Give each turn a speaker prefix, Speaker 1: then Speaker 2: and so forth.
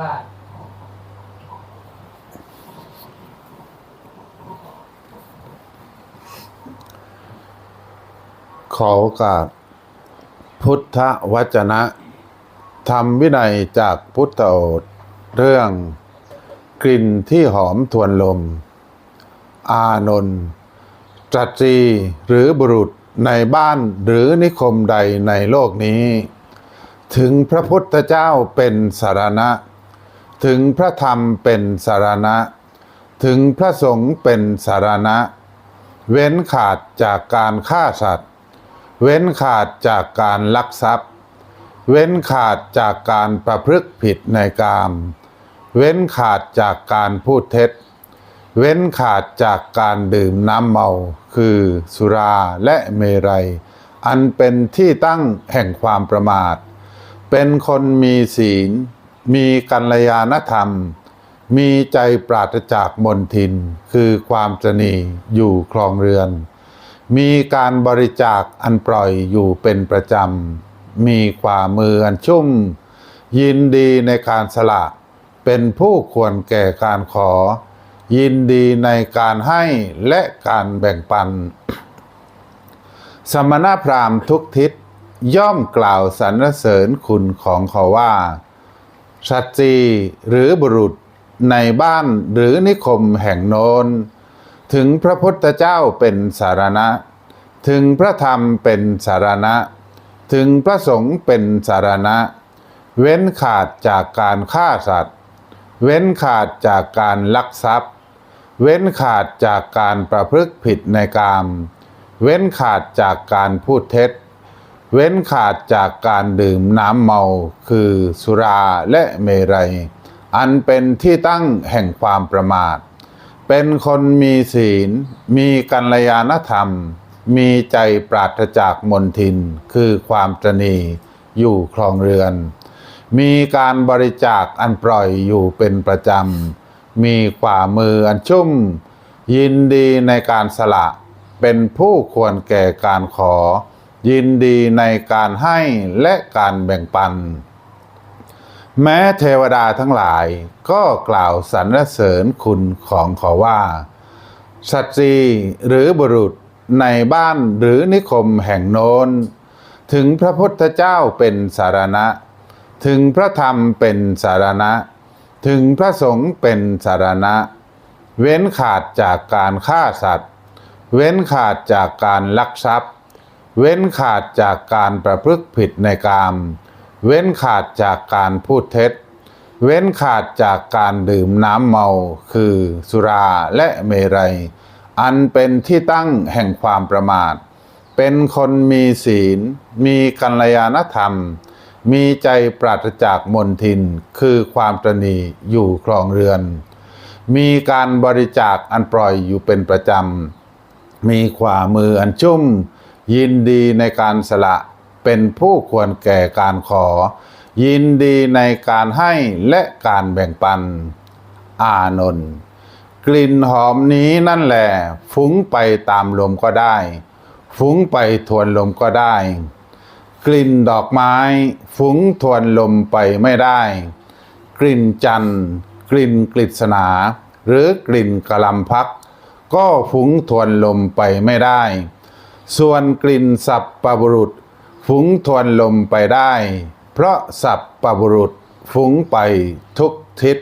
Speaker 1: ว่า
Speaker 2: ขอโอกาส พุทธวจนะ ธรรมวินัยจากพุทธโอษเรื่อง กลิ่นที่หอมทวนลม อานนท์ตรัสตรีหรือบุรุษในบ้านหรือนิคมใดในโลกนี้ ถึงพระพุทธเจ้าเป็นสารณะ ถึงพระธรรมเป็นสารณะ ถึงพระสงฆ์เป็นสารณะ เว้นขาดจากการฆ่าสัตว์ เว้นขาดจากการลักทรัพย์ เว้นขาดจากการประพฤติผิดในกาม เว้นขาดจากการพูดเท็จ เว้นขาดจากการดื่มน้ำเมา คือสุราและเมรัย อันเป็นที่ตั้งแห่งความประมาท เป็นคนมีศีล มีกัลยาณธรรม มีใจปราศจากมนทิน คือความตระหนีอยู่ครองเรือน มีการบริจาคอันปล่อยอยู่เป็นประจำ มีความมืออันชุ่ม ยินดีในการสละ เป็นผู้ควรแก่การขอ ยินดีในการให้และการแบ่งปัน สมณพราหมณ์ทุกทิศย่อมกล่าวสรรเสริญคุณของเขาว่า สัตรีหรือบุรุษในบ้านหรือนิคมแห่งโนน ถึงพระพุทธเจ้าเป็นสารณะ ถึงพระธรรมเป็นสารณะ ถึงพระสงฆ์เป็นสารณะ เว้นขาดจากการฆ่าสัตว์ เว้นขาดจากการลักทรัพย์ เว้นขาดจากการประพฤติผิดในกาม เว้นขาดจากการพูดเท็จ เว้นขาดจากการดื่มน้ำเมาคือสุราและเมรัย อันเป็นที่ตั้งแห่งความประมาท เป็นคนมีศีล มีกัลยาณธรรม มีใจปราศจากมนทิน คือความตรณีอยู่ครองเรือน มีการบริจาคอันปล่อยอยู่เป็นประจำ มีขวามืออันชุ่ม ยินดีในการสละ เป็นผู้ควรแก่การขอ ยินดีในการให้และการแบ่งปัน แม้เทวดาทั้งหลายก็กล่าวสรรเสริญคุณของขาว่า สัตรีหรือบุรุษในบ้านหรือนิคมแห่งโน้น ถึงพระพุทธเจ้าเป็นสารณะ ถึงพระธรรมเป็นสารณะ ถึงพระสงฆ์เป็นสารณะ เว้นขาดจากการฆ่าสัตว์ เว้นขาดจากการลักทรัพย์ เว้นขาดจากการประพฤติผิดในกาม เว้นขาดจากการพูดเท็จ เว้นขาดจากการดื่มน้ำเมา คือสุราและเมรัย อันเป็นที่ตั้งแห่งความประมาท เป็นคนมีศีล มีกัลยาณธรรม มีใจปราศจากมนทิน คือความตรณีอยู่ครองเรือน มีการบริจาคอันปล่อยอยู่เป็นประจำ มีขวามืออันชุ่ม ยินดีในการสละเป็นผู้ควรแก่การขอ ยินดีในการให้และการแบ่งปัน อานนท์กลิ่นหอมนี้นั่นแหละฟุ้งไปตามลมก็ได้ ฟุ้งไปทวนลมก็ได้ กลิ่นดอกไม้ฟุ้งทวนลมไปไม่ได้ กลิ่นจันทร์ กลิ่นกฤษณา หรือกลิ่นกะลำพัก ก็ฟุ้งทวนลมไปไม่ได้ ส่วนกลิ่นสับปะบุรุษฟุ้งทวนลมไปได้ เพราะสับปะบุรุษฟุ้งไปทุกทิศ